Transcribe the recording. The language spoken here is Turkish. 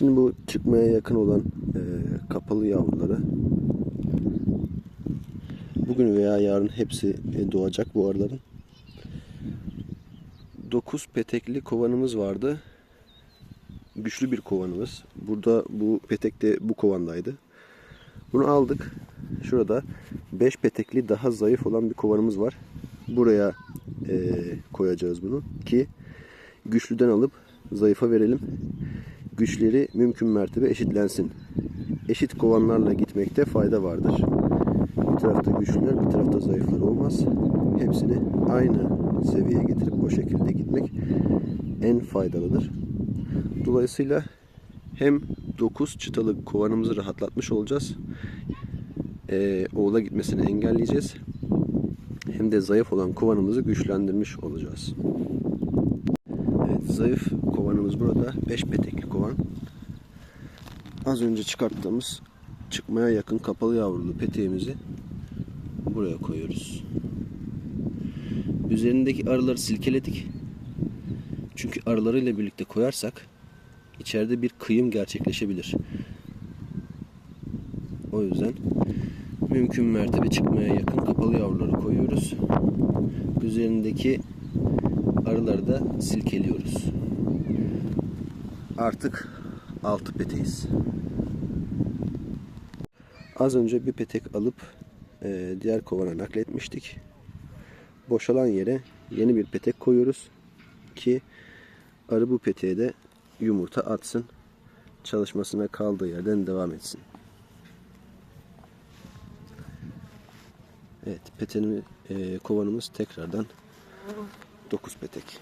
Şimdi bu çıkmaya yakın olan e, kapalı yavruları bugün veya yarın hepsi e, doğacak bu arıların. 9 petekli kovanımız vardı. Güçlü bir kovanımız. Burada bu petek de bu kovandaydı. Bunu aldık. Şurada 5 petekli daha zayıf olan bir kovanımız var. Buraya e, koyacağız bunu ki güçlüden alıp zayıfa verelim. Güçleri mümkün mertebe eşitlensin. Eşit kovanlarla gitmekte fayda vardır. Bir tarafta güçlüler, bir tarafta zayıflar olmaz. Hepsini aynı seviyeye getirip o şekilde gitmek en faydalıdır. Dolayısıyla hem 9 çıtalı kovanımızı rahatlatmış olacağız. Ee, oğula gitmesini engelleyeceğiz. Hem de zayıf olan kovanımızı güçlendirmiş olacağız. Zayıf kovanımız burada. 5 petekli kovan. Az önce çıkarttığımız çıkmaya yakın kapalı yavrulu peteğimizi buraya koyuyoruz. Üzerindeki arıları silkeledik. Çünkü arılarıyla birlikte koyarsak içeride bir kıyım gerçekleşebilir. O yüzden mümkün mertebe çıkmaya yakın kapalı yavruları koyuyoruz. Üzerindeki arıları da silkeliyoruz. Artık altı peteğiz. Az önce bir petek alıp e, diğer kovana nakletmiştik. Boşalan yere yeni bir petek koyuyoruz ki arı bu peteğe de yumurta atsın. Çalışmasına kaldığı yerden devam etsin. Evet, petenimi, e, kovanımız tekrardan 9 petek.